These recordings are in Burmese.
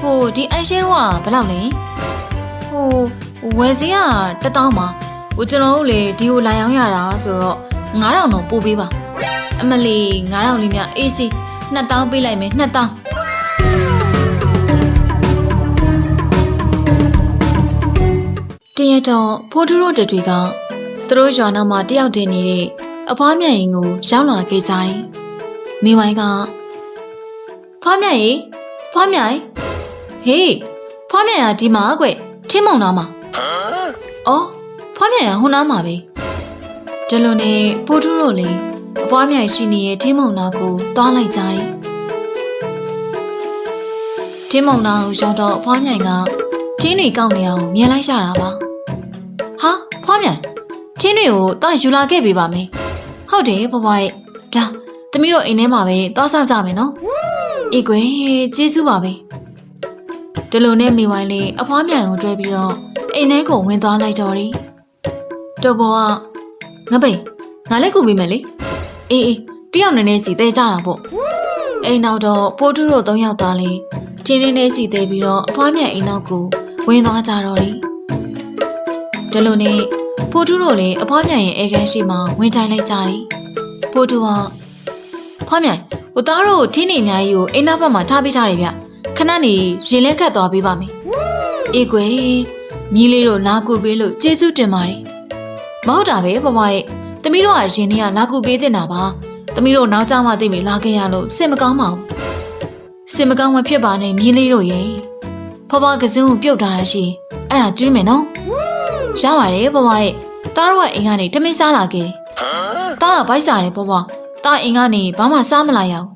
ဟိုဒီအရှဲတော့ကဘယ်လောက်လဲဟိုဝယ်စီကတစ်တောင်းပါဟိုကျွန်တော်တို့လေဒီကိုလာရောက်ရတာဆိုတော့9000တော့ပို့ပေးပါအမလီ9000လေးမြအေးစီ2000ပေးလိုက်မယ်2000တင်းရတော့ဖိုးထူးတို့တွေကသူတို့ရွာနောက်မှာတယောက်တည်းနေတဲ့အဖွားမြတ်ရင်ကိုရောက်လာခဲ့ကြတယ်မိဝိုင်းကဖွားမြတ်ရင်ဖွားမြတ် ဟေးဖွားမြတ်ရဒီမှာကွထင်းမောင်နာမှာအော်ဖွားမြတ်ရဟိုနာမှာပဲဒီလိုနဲ့ဖိုးထူးတို့လည်းအဖွားမြတ်ရှိနေတဲ့ထင်းမောင်နာကိုတွားလိုက်ကြတယ်ထင်းမောင်နာကိုရောက်တော့အဖွားမြတ်ကထင်းတွေကောက်နေအောင်မြင်လိုက်ရတာပါဟာဖွားမြတ်ထင်းတွေကိုတာယူလာခဲ့ပေးပါမယ်ဟုတ်တယ်ဘဘရဲ့ဒါသမီးတို့အိမ်ထဲမှာပဲတွားဆောင်ကြမယ်နော်အေးကွယ်ကျေးဇူးပါပဲ ဒီလိုနဲ့မိဝိုင်းလေးအဖွားမြတ်ကိုတွဲပြီးတော့အိမ်ထဲကိုဝင်သွားလိုက်တော့တယ်တော်ဘောကငပိန်ငါလည်းကူပေးမယ်လေအေးအေးတယောက်နည်းနည်းစီတဲကြတာပေါ့အိမ်နောက်တော့ပိုးတူးတို့သုံးယောက်သားလေးထင်းထင်းလေးစီတဲပြီးတော့အဖွားမြတ်အိမ်နောက်ကိုဝင်သွားကြတော့တယ်ဒီလိုနဲ့ပိုးတူးတို့လည်းအဖွားမြတ်ရဲ့အဲခန်းရှိမှဝင်ထိုင်လိုက်ကြတယ်ပိုးတူးကဖွားမြတ်ဟိုသားတို့ထင်းနေအများကြီးကိုအိမ်နောက်ဘက်မှာထားပေးထားတယ်ဗျ ခဏနေရင်လဲခတ်သွားပေးပါမယ်အေးကွယ်မြီးလေးတို့လာကူပေးလို့ကျေးဇူးတင်ပါတယ်မဟုတ်တာပဲဘဘရဲ့တမီးတို့ကရင်ထဲကလာကူပေးတင်တာပါတမီးတို့နောက်ကျမှသိပြီလာခဲ့ရလို့စိတ်မကောင်းပါဘူးစိတ်မကောင်းမဖြစ်ပါနဲ့မြီးလေးတို့ရဲ့ဖဖကစင်းကိုပြုတ်ထားတာရှိအဲ့ဒါကျွေးမယ်နော်ရပါတယ်ဘဘရဲ့တားတော့အိမ်ကနေတမင်းစားလာခဲ့တယ်တားကဘိုက်စားတယ်ဘဘတားအိမ်ကနေဘာမှစားမလာရဘူး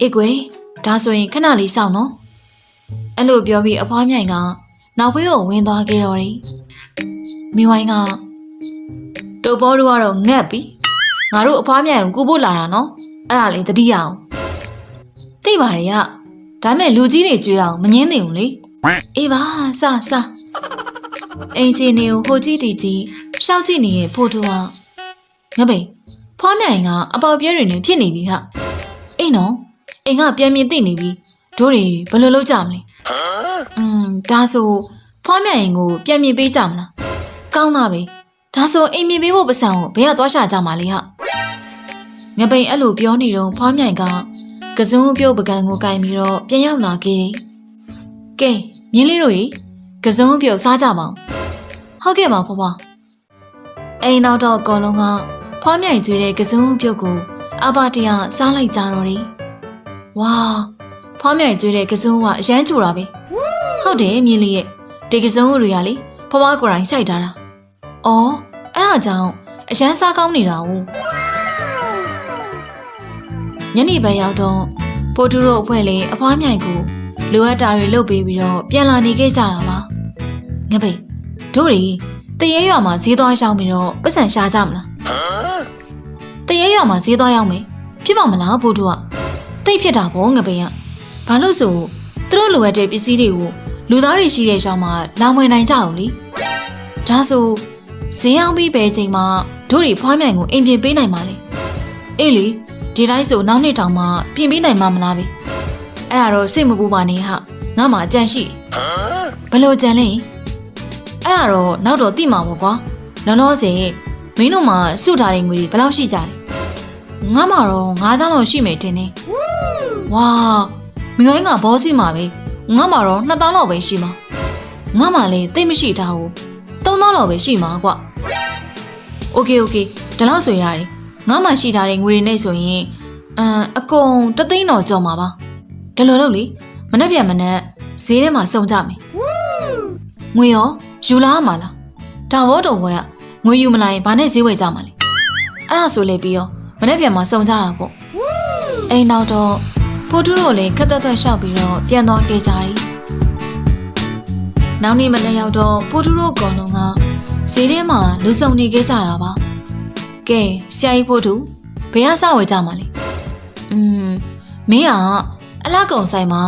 အေးကွယ် ဒါဆိုရင်ခဏလေးစောင့်နော်အဲ့လိုပြောပြီးအဖွားမြိုင်ကနောက်ဖေးကိုဝင်သွားခဲ့တော့တယ်မိဝိုင်းကတုပ်ပေါ်တို့ကတော့ငက်ပြီငါတို့အဖွားမြိုင်ကိုကူဖို့လာတာနော်အဲ့ဒါလေးတတိယအောင်သိပါတယ်ရဒါမဲ့လူကြီးတွေကြွေးတာကိုမငင်းသိဘူးလေအေးပါစစအင်ဂျင်နီကိုဟိုကြည့်တီကြည့်ရှောက်ကြည့်နေတဲ့ဖိုးတူကငပိန်ဖွားမြိုင်ကအပေါက်ပြဲတွေနဲ့ဖြစ်နေပြီဟာအေးနော် အိမ်ကပြန်မြင်သိနေပြီတို့တွေဘယ်လိုလုပ်ကြမလဲอืมဒါဆိုဖွားမြိုင်ကိုပြန်မြင်ပေးကြမလားကောင်းတာပဲဒါဆိုအိမ်မြင်ပေးဖို့ပတ်စံကိုဘယ်ကသွားရှာကြမှာလဲဟာငပိန်အဲ့လိုပြောနေတော့ဖွားမြိုင်ကကစုံပြုတ်ပကံကိုကင်ပြီးတော့ပြန်ရောက်လာခဲ့တယ်ကဲမြင်းလေးတို့ရေကစုံပြုတ်စားကြမအောင်ဟုတ်ကဲ့ပါဖွားဖွားအိမ်နောက်တော့အကောင်လုံးကဖွားမြိုင်ကျွေးတဲ့ကစုံပြုတ်ကိုအဘတရစားလိုက်ကြတော့တယ် ဝါဖွားမြိုင်ကျွေးတဲ့ကစုံကအရန်ချူတာပဲဟုတ်တယ်မြင်းလေးရဲ့ဒီကစုံတွေကလေဖွားဖွားကိုယ်တိုင်စိုက်ထားတာအော်အဲ့ဒါကြောင့်အရန်စားကောင်းနေတာ ਉ ညနေဘက်ရောက်တော့ပိုတူတို့အဖွဲ့လေးအဖွားမြိုင်ကိုလိုအပ်တာတွေလုပ်ပေးပြီးတော့ပြန်လာနေခဲ့ကြတာပါငပိတ်တို့တွေတရေရွာမှာဈေးသွားရောက်ပြီးတော့ပတ်စံရှာကြမလားတရေရွာမှာဈေးသွားရောက်မယ်ဖြစ်ပါမလားပိုတူက တိတ်ဖြစ်တာပေါ့ငပိတ်ကဘာလို့ဆိုသူတို့လိုအပ်တဲ့ပစ္စည်းတွေကိုလူသားတွေရှိတဲ့ရွာမှာလောင်ဝင်နိုင်ကြအောင်လေဒါဆိုဈေးအောင်ပြီးပဲချိန်မှာတို့တွေဖွားမြိုင်ကိုအိမ်ပြင်ပေးနိုင်ပါလေအေးလေဒီတိုင်းဆိုနောက်နှစ်တောင်မှပြင်ပေးနိုင်မှာမလားပဲအဲ့ဒါတော့စိတ်မကူပါနဲ့ဟာငါမှအကြံရှိဘယ်လိုကြံလဲအဲ့ဒါတော့နောက်တော့သိမှာပေါ့ကွာလောလောဆယ်မင်းတို့မှစုထားတဲ့ငွေတွေဘယ်လောက်ရှိကြလဲငါမှတော့9000လောက်ရှိမယ်ထင်တယ် ဝါမင်းကဘောစီမှာပဲငါမှတော့2000လောက်ပဲရှိမှာငါမှလည်းသိမရှိတာဘူး3000လောက်ပဲရှိမှာကွโอเคโอเคဒါလောက်ဆိုရတယ်ငါမှရှိထားတဲ့ငွေတွေနဲ့ဆိုရင်အမ်အကုန်တသိန်းတော့ကြော်မှာပါဒါလိုလို့လေမနှက်ပြန်မနှက်ဈေးထဲမှာစုံကြမယ်ငွေရောယူလာမှာလားဒါဘောတော်ဘွယ်ကငွေယူမလာရင်ဘာနဲ့ဈေးဝယ်ကြမှာလဲအဲ့ဒါဆိုလေပြီးရောမနှက်ပြန်မှာစုံကြတာပေါ့အိမ်နောက်တော့ ဖိုးတူးတို့လည်းခက်သက်သက်ရှောက်ပြီးတော့ပြန်သွားခဲ့ကြတယ်နောက်နေ့မနေ့ရောက်တော့ဖိုးတူးတို့ကောင်လုံးကဈေးထဲမှာလူစုံနေခဲ့ကြတာပါကဲဆရာကြီးဖို့သူဘယ်ကစဝယ်ကြမှာလဲอืมမင်းကအလှကုံဆိုင်မှာ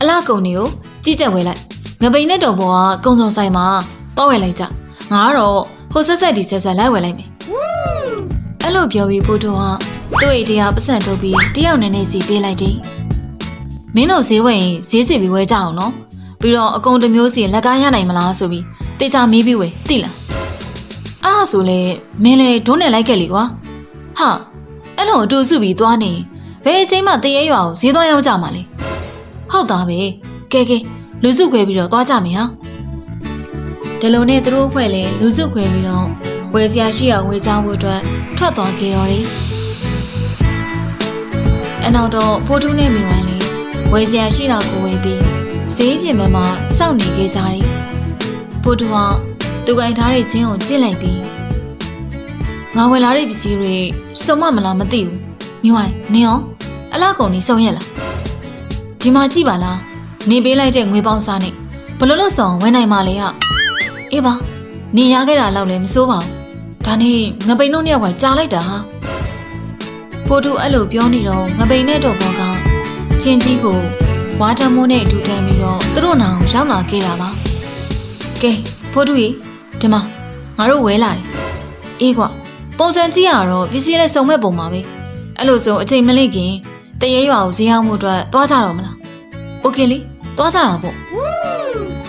အလှကုံတွေကိုကြီးကြက်ဝယ်လိုက်ငပိန်နဲ့တော်ဘောကကုံစုံဆိုင်မှာတောက်ဝယ်လိုက်ကြငါကတော့ဟိုဆက်ဆက်ဒီဆက်ဆက်လိုက်ဝယ်လိုက်မယ်အဲ့လိုပြောပြီးဖို့သူကသူ့အိတ်တရားပတ်စံထုတ်ပြီးတယောက်နည်းနည်းစီပေးလိုက်တယ် မင်းတို့ဈေးဝင်ရင်ဈေးစစ်ပြီးဝယ်ကြအောင်နော်ပြီးတော့အကုန်တစ်မျိုးစီလက်ကားရနိုင်မလားဆိုပြီးတေချာမေးပြီးဝယ်သိလားအားဆိုလေမင်းလေဒုံးနဲ့လိုက်ခဲ့လေကွာဟာအဲ့လိုအတူစုပြီးသွားနေဘယ်အချိန်မှတရေရွာကိုဈေးသွားရောက်ကြမှာလဲဟုတ်တာပဲကဲကဲလူစုခွဲပြီးတော့သွားကြမယ်ဟာဒီလိုနဲ့သူတို့အဖွဲ့လည်းလူစုခွဲပြီးတော့ဝယ်စရာရှိအောင်ဝယ်ကြဖို့အတွက်ထွက်သွားကြတော့တယ်အနောက်တော့ဖိုးထူးနဲ့မိဝိုင်းလေး ဝယ်စရာရှိတာကိုဝယ်ပြီးဈေးပြင်ဘက်မှာစောင့်နေခဲ့ကြတယ်ဖိုးထူးကသူကင်ထားတဲ့ချင်းကိုကြည့်လိုက်ပြီးငါဝယ်လာတဲ့ပစ္စည်းတွေစုံမမလားမသိဘူးမိဝိုင်းနင်ရောအလားကုန်နေစုံရက်လားဒီမှာကြည့်ပါလားနေပေးလိုက်တဲ့ငွေပေါင်းစားနဲ့ဘလို့လို့ဆောင်ဝယ်နိုင်မှာလဲဟာအေးပါနေရခဲ့တာတော့လည်းမစိုးပါဘူးဒါနဲ့ငပိန်တို့နှစ်ယောက်ကကြားလိုက်တာဟာဖိုးထူးအဲ့လိုပြောနေတော့ငပိန်နဲ့တော့ဘောက ချင်းကြီးကိုဝါတမိုးနဲ့အတူတန်းပြီးတော့သူတို့နာအောင်ရောက်လာခဲ့တာပါကဲဖိုးထူးကြီးဒီမှာငါတို့ဝဲလာတယ်အေးကွာပုံစံကြည့်ရတော့ပစ္စည်းနဲ့စုံမဲ့ပုံပါပဲအဲ့လိုဆိုအချိန်မလိခင်တရေရွာကိုဈေးအောင်မှုအတွက်သွားကြတော့မလားโอเคလေသွားကြတာပေါ့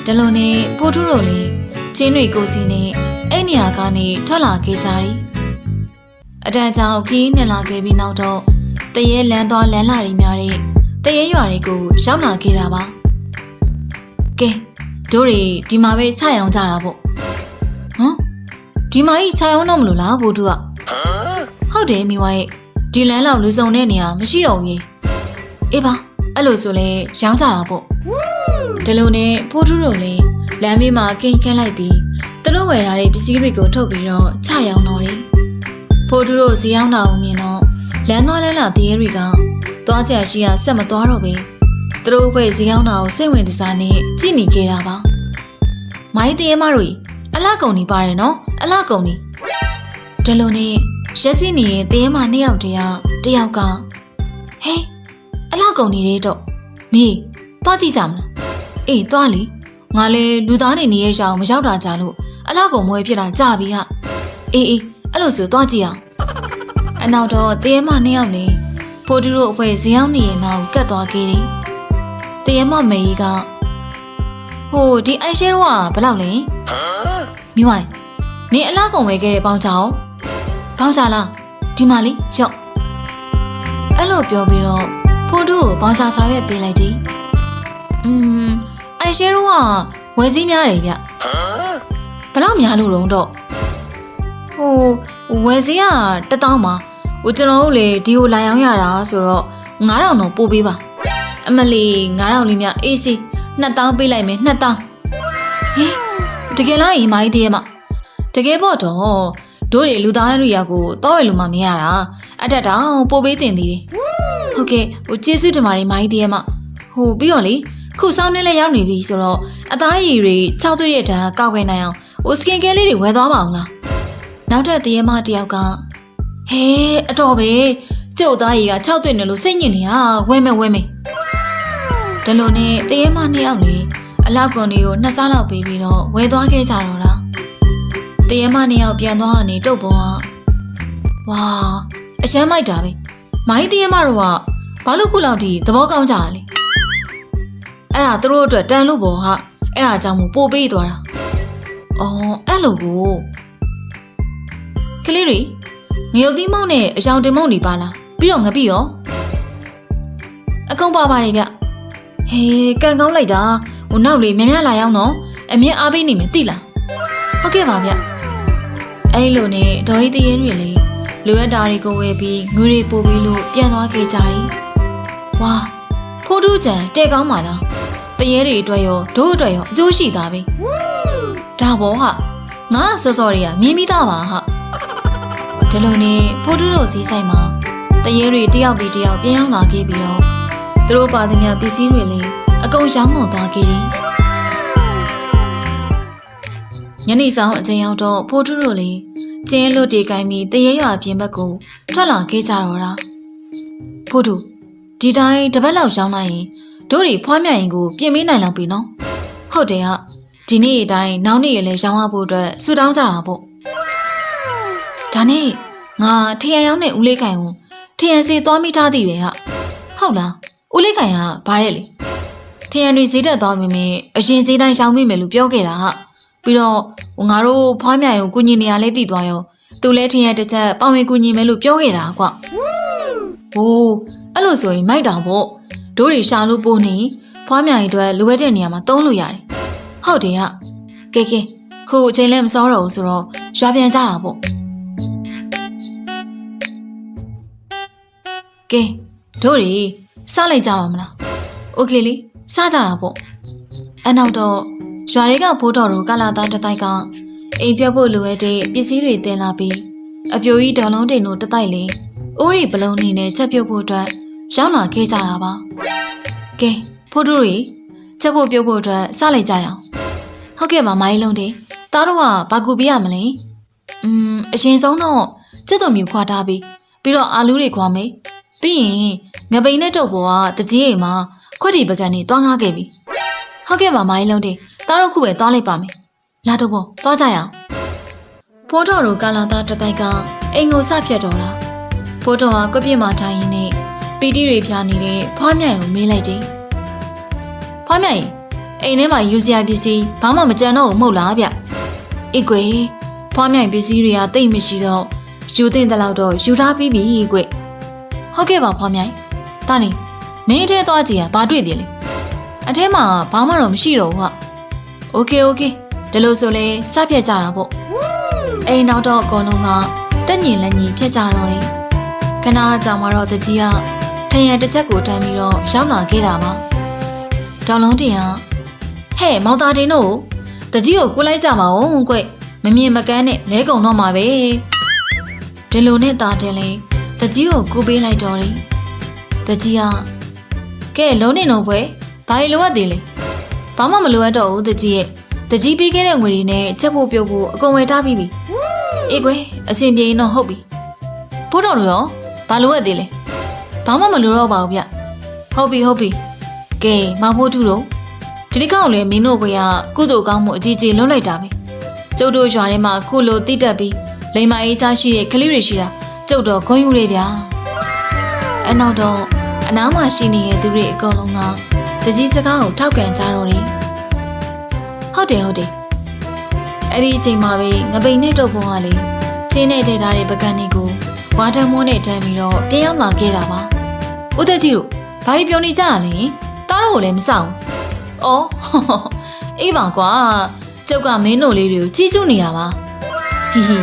ဒီလိုနဲ့ဖိုးထူးတို့လေးချင်းတွေကိုစီနဲ့အဲ့နေရာကနေထွက်လာခဲ့ကြတယ်အတန်ကြောင်ခီးနဲ့လာခဲ့ပြီးနောက်တော့တရေလန်းသွားလန်းလာတွေများတဲ့ တရေရွာတွေကိုရောက်လာခဲ့တာပါကဲတို့တွေဒီမှာပဲခြရောင်ကြတာပေါ့ဟမ်ဒီမှာကြီးခြရောင်တော့မလို့လားဘိုးသူကဟုတ်တယ်မိဝါရဲ့ဒီလန်းလောက်လူစုံတဲ့နေရာမရှိတော့ဘူးကြီးအေးပါအဲ့လိုဆိုလဲရောင်းကြတာပေါ့ဒီလိုနဲ့ဖိုးထူးတို့လည်းလမ်းဘေးမှာကင်ခန့်လိုက်ပြီးသူတို့ဝယ်လာတဲ့ပစ္စည်းတွေကိုထုတ်ပြီးတော့ခြရောင်တော့တယ်ဖိုးထူးတို့ဈေးရောက်တာကိုမြင်တော့လမ်းသွားလမ်းလာတရေတွေက သွားစရာရှိရဆက်မသွားတော့ပဲသူတို့ဘွဲဈေးရောက်တာကိုစိတ်ဝင်စားနေကြည့်နေကြတာပါမိုင်းတရေမတို့ကြီးအလှကုန်နေပါတယ်နော်အလှကုန်နေဒီလိုနဲ့ရက်ကြည့်နေရင်တရေမနှစ်ယောက်တည်းကတယောက်ကဟေးအလှကုန်နေတယ်တော့မေးသွားကြည့်ကြမလားအေးသွားလေငါလေလူသားနေနေရဲ့ရှောင်မရောက်တာကြာလို့အလှကုန်မွေးဖြစ်တာကြာပြီဟာအေးအေးအဲ့လိုဆိုသွားကြည့်အောင်အနောက်တော့တရေမနှစ်ယောက်နေ ဖိုးတူတို့အဖွဲ့ဇင်းအောင်နေရင်နောက်ကတ်သွားခဲ့တယ်တရေမမေကြီးကဟိုဒီအိုင်ရှဲတော့ကဘယ်လောက်လဲမြဝိုင်နေအလှကုန်ဝယ်ခဲ့တဲ့ပေါင်းချောင်းပေါင်းချလားဒီမှာလေးရော့အဲ့လိုပြောပြီးတော့ဖိုးတူကိုပေါင်းချဆောင်ရွက်ပေးလိုက်တယ်อืมအိုင်ရှဲတော့ကဝယ်စည်းများတယ်ဗျဘယ်လောက်များလို့တော့တော့ဟိုဝယ်စည်းကတစ်တောင်းပါ ဟိုကျွန်တော်တို့လေဒီကိုလာရောက်ရတာဆိုတော့9000တော့ပို့ပေးပါအမလီ9000လေးမြအေးစီ2000ပေးလိုက်မယ်2000ဟင်တကယ်လားညီမကြီးတည်းရဲ့မတကယ်ပေါ့တော့တို့တွေလူသားရိယာကိုတော့ရလို့မှမရတာအတက်တောင်ပို့ပေးတင်သေးတယ်ဟုတ်ကဲ့ဟိုကျေးဇူးတင်ပါတယ်မကြီးတည်းရဲ့မဟိုပြီးတော့လေခုစောင်းနေလဲရောက်နေပြီဆိုတော့အသားရည်တွေ၆သွေးရဲ့ဓာတ်ကောက်ခွင့်နိုင်အောင်ဟိုစကင်ကဲလေးတွေဝယ်သွားပါအောင်လားနောက်ထပ်တည်းရဲ့မတယောက်က ဟဲအတော်ပဲကျုပ်သားရည်က၆သွေးနေလို့စိတ်ညစ်နေဟာဝဲမယ်ဝဲမယ်ဒါလို့နဲ့တည်းရဲ့မနှစ်ယောက်လေအလောက်ကွန်တွေကိုနှစ်စားလောက်ပေးပြီးတော့ဝယ်သွားခဲ့ကြတော့တာတည်းရဲ့မနှစ်ယောက်ပြန်သွားကနေတုတ်ပေါ်ကဝါအရှမ်းမိုက်တာပဲမိုင်းတည်းရဲ့မတို့ကဘာလို့ခုလောက်ထိသဘောကောင်းကြရလဲအဲ့ဒါသူတို့အတွက်တန်လို့ပေါ့ဟာအဲ့ဒါကြောင့်မို့ပို့ပေးသွားတာ။အော်အဲ့လိုကိုကလေးတွေ ငရုတ်သီးမုံနဲ့အယောင်တင်မုံတွေပါလားပြီးတော့ငပိရောအကုန်ပါပါတယ်ဗျဟေးကန်ကောင်းလိုက်တာဟိုနောက်လေမြမြလာရောက်တော့အမြင်အားပေးနေမယ်တိလားဟုတ်ကဲ့ပါဗျအဲ့လိုနဲ့ဒေါ်ရီတရေတွေလေလိုအပ်တာတွေကိုဝယ်ပြီးငွေတွေပို့ပြီးလို့ပြန်သွားခဲ့ကြတယ်ဝါဖိုးထူးကြံတဲကောင်းပါလားတရေတွေအတွက်ရောဒို့အတွက်ရောအကျိုးရှိသားပဲဒါဘောဟာငါစောစောတွေကမြင်မိသားပါဟာ ဒီလိုနဲ့ဖိုးထူးတို့စီးဆိုင်မှာတရေတွေတယောက်ပြီးတယောက်ပြန်ရောက်လာခဲ့ပြီးတော့သူတို့ပါသမျှပစ္စည်းတွေလည်းအကုန်ရောင်းကုန်သွားခဲ့တယ်။ညနေဆောင်အချိန်ရောက်တော့ဖိုးထူးတို့လည်းကျင်းလွတ်တေကိုင်းပြီးတရေရွာပြင်ဘက်ကိုထွက်လာခဲ့ကြတော့တာ။ဖိုးထူးဒီတိုင်းတစ်ပတ်လောက်ရောင်းလိုက်ရင်တို့တွေဖွားမြရင်ကိုပြင်ပေးနိုင်လောက်ပြီနော်ဟုတ်တယ်ဟာဒီနေ့အတိုင်းနောက်နေ့ရလဲရောင်းရဖို့အတွက်ဆူတောင်းကြတာပေါ့ ဒါနဲ့ငါထရန်ရောင်းတဲ့ဦးလေးခိုင်ကိုထရန်စီသွားမိထားသေးတယ်ဟာဟုတ်လားဦးလေးခိုင်ကဘာရဲလေထရန်တွေဈေးတက်သွားမိမယ်အရင်ဈေးတိုင်းရှောင်းမိမယ်လို့ပြောခဲ့တာဟာပြီးတော့ဟိုငါတို့ဖွားမြရုံကုညီနေရလဲတည်သွားရောသူလဲထရန်တစ်ချက်ပေါင်ဝင်ကုညီမယ်လို့ပြောခဲ့တာကွဟိုးအဲ့လိုဆိုရင်မိုက်တာပေါ့တို့တွေရှာလို့ပို့နေဖွားမြရင်အတွက်လိုအပ်တဲ့နေရာမှာတုံးလို့ရတယ်ဟုတ်တယ်ဟာကဲကဲခုအချိန်လည်းမစောတော့ဘူးဆိုတော့ရွာပြန်ကြတာပေါ့ ကဲတို့တွေစလိုက်ကြတော့မလားโอเคလीစကြတာပေါ့အနောက်တော့ရွာတွေကဘိုးတော်တို့ကလာသားတစ်တိုက်ကအိမ်ပြတ်ဖို့လိုအပ်တဲ့ပစ္စည်းတွေတင်လာပြီးအပြိုကြီးဒေါ်လုံးတိန်တို့တစ်တိုက်လေးအိုးရီပလုံးနေနဲ့ချက်ပြုတ်ဖို့အတွက်ရောက်လာခဲ့ကြတာပါကဲဖိုးတို့တွေချက်ဖို့ပြုတ်ဖို့အတွက်စလိုက်ကြရအောင်ဟုတ်ကဲ့ပါမိုင်းလုံးတေသားတို့ကဘာကူပေးရမလဲอืมအရင်ဆုံးတော့ချက်တော်မြူခွာထားပြီးပြီးတော့အာလူးတွေခွာမယ် ပြီးရင်ငပိန်နဲ့တုပ်ပေါ်ကတကြီးအိမ်မှာခွက်တီပကံနေတွားငားခဲ့ပြီဟုတ်ကဲ့ပါမိုင်းလုံးတေသားတို့ခုပဲတွားလိုက်ပါမယ်လာတော့ပေါ့တွားကြရအောင်ဖိုးတော်တို့ကာလာသားတစ်တိုက်ကအိမ်ကိုစဖြတ်တော်တာဖိုးတော်ကကွက်ပြစ်မှာထိုင်ရင်းနဲ့ပီတီတွေဖြာနေတဲ့ဖွားမြိုင်ကိုမေးလိုက်တယ်ဖွားမြိုင်အိမ်ထဲမှာယူစရာပစ္စည်းဘာမှမကြံတော့ဘူးမဟုတ်လားဗျအေးကွယ်ဖွားမြိုင်ပစ္စည်းတွေကတိတ်မရှိတော့ယူတင်တဲ့လောက်တော့ယူထားပြီးပြီကွ ဟုတ်ကဲ့ပါဖွားမြိုင်။တာနေမင်းအထဲသွားကြည့်ရဘာတွေ့သေးလဲ။အထဲမှာဘာမှတော့မရှိတော့ဘူးဟာ။ Okay okay ဒီလိုဆိုလဲစပြက်ကြတာပေါ့။အိမ်နောက်တော့အကုန်လုံးကတက်ညင်လက်ညင်ဖြစ်ကြတော့တယ်။ခဏကြာမှတော့တကြီးကထရန်တစ်ချက်ကိုတန်းပြီးတော့ရောက်လာခဲ့တာပါ။ဒေါလုံးတင်ကဟဲ့မောင်သားတင်တို့တကြီးကိုကူးလိုက်ကြပါဦးကွ။မမြင်မကန်းနဲ့လဲကုန်တော့မှာပဲ။ဒီလိုနဲ့တာတင်လေး တကြီးကိုကူပေးလိုက်တော့တယ်တကြီးကကဲလုံးနေတော့ဘွယ်ဘာလို့လိုအပ်သေးလဲဘာမှမလိုအပ်တော့ဘူးတကြီးရဲ့တကြီးပေးခဲ့တဲ့ငွေတွေနဲ့ချက်ဖို့ပြုတ်ဖို့အကုန်ဝယ်ထားပြီးပြီအေးကွယ်အဆင်ပြေရင်တော့ဟုတ်ပြီဘိုးတော်တို့ရောဘာလိုအပ်သေးလဲဘာမှမလိုတော့ပါဘူးဗျဟုတ်ပြီဟုတ်ပြီကဲမဖို့တူတို့ဒီတစ်ခေါက်လည်းမင်းတို့ဘွေကကုသိုလ်ကောင်းမှုအကြီးကြီးလွတ်လိုက်တာပဲကျုပ်တို့ရွာထဲမှာခုလိုတိတက်ပြီးလိမ္မာအေးချရှိတဲ့ကလေးတွေရှိတာ ကျုပ်တော့ဂုံယူလေဗျာအနောက်တော့အနားမှာရှိနေတဲ့သူတွေအကုန်လုံးကတကြီးစကားကိုထောက်ကန်ကြတော့တယ်ဟုတ်တယ်ဟုတ်တယ်အဲ့ဒီအချိန်မှာပဲငပိန်နဲ့တုပ်ပုံကလေကျင်းနဲ့ထည့်ထားတဲ့ပကံတွေကိုဝါတမိုးနဲ့တန်းပြီးတော့ပြန်ရောက်လာခဲ့တာပါဦးသက်ကြီးတို့ဘာလို့ပြောနေကြရလဲတားတော့ကိုလည်းမဆောင်ဘူးအော်အေးပါကွာကျုပ်ကမင်းတို့လေးတွေကိုကြီးကျူးနေရပါဟီဟီ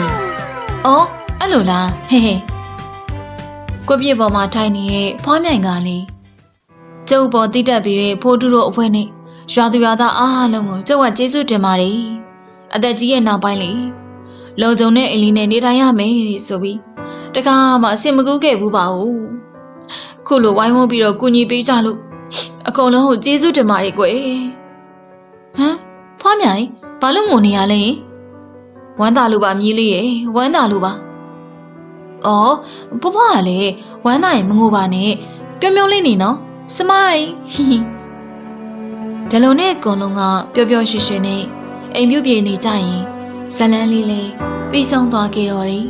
အော်အဲ့ လိုလားဟဲဟဲကွက်ပြစ်ပေါ်မှာထိုင်နေတဲ့ဖွားမြိုင်ကလေကျုပ်ပေါ်တိတက်ပြီးတဲ့ဖိုးတူတို့အဖွဲနဲ့ရွာသူရွာသားအားလုံးကိုကျုပ်ကကျေးဇူးတင်ပါတယ်အသက်ကြီးရဲ့နောက်ပိုင်းလေလုံခြုံတဲ့အလီနဲ့နေထိုင်ရမယ်ဆိုပြီးတခါမှအစင်မကူးခဲ့ဘူးပါဘူးခုလိုဝိုင်းဝန်းပြီးတော့ကူညီပေးကြလို့အကုန်လုံးကိုကျေးဇူးတင်ပါတယ်ကွယ်ဟမ်ဖွားမြိုင်ဘာလို့ငိုနေရလဲဝမ်းသာလို့ပါမြည်လေးရေဝမ်းသာလို့ပါ အော်ဖွားဖွားကလည်းဝမ်းသာရင်မငိုပါနဲ့ပြုံးပြုံးလေးနေနော်စမိုင်းဟီဟီဒလုံနဲ့အကုန်လုံးကပျော်ပျော်ရွှင်ရွှင်နဲ့အိမ်ပြုတ်ပြေနေကြရင်ဇလန်းလေးလေးပြီးဆုံးသွားခဲ့တော်တယ်